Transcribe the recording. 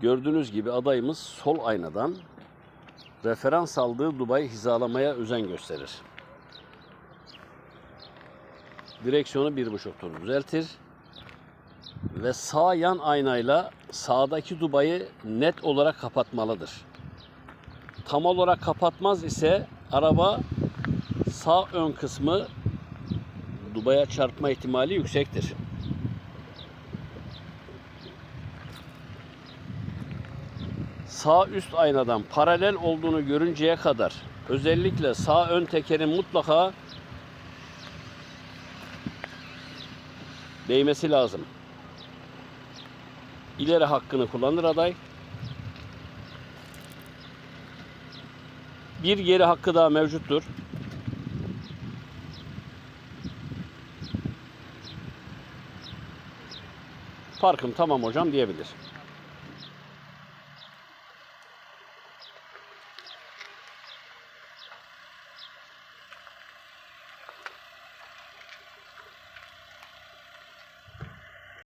Gördüğünüz gibi adayımız sol aynadan referans aldığı Dubai hizalamaya özen gösterir. Direksiyonu bir buçuk tur düzeltir. Ve sağ yan aynayla sağdaki Dubai'yi net olarak kapatmalıdır. Tam olarak kapatmaz ise araba sağ ön kısmı Dubai'ye çarpma ihtimali yüksektir. Sağ üst aynadan paralel olduğunu görünceye kadar özellikle sağ ön tekerin mutlaka değmesi lazım. İleri hakkını kullanır aday. Bir geri hakkı daha mevcuttur. Parkım tamam hocam diyebilir.